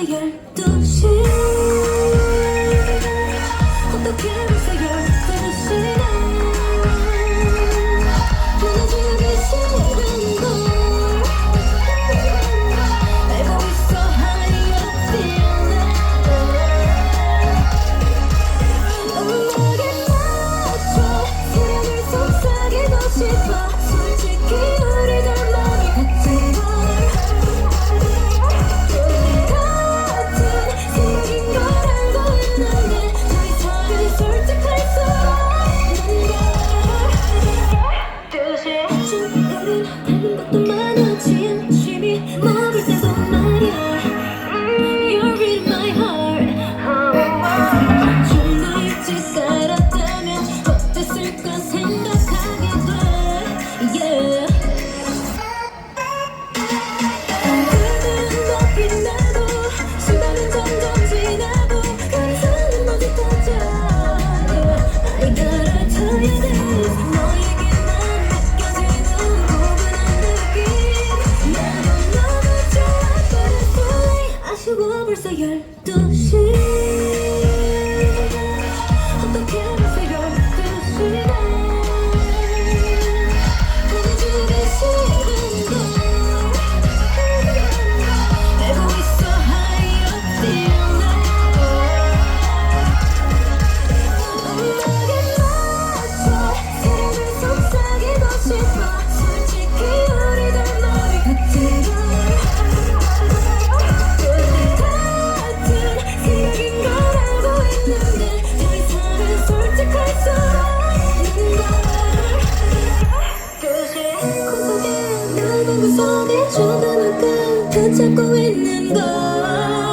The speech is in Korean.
열두 시. Thank you. 벌써 열두 시. 그 속에 조그맣게 붙잡고 있는 걸.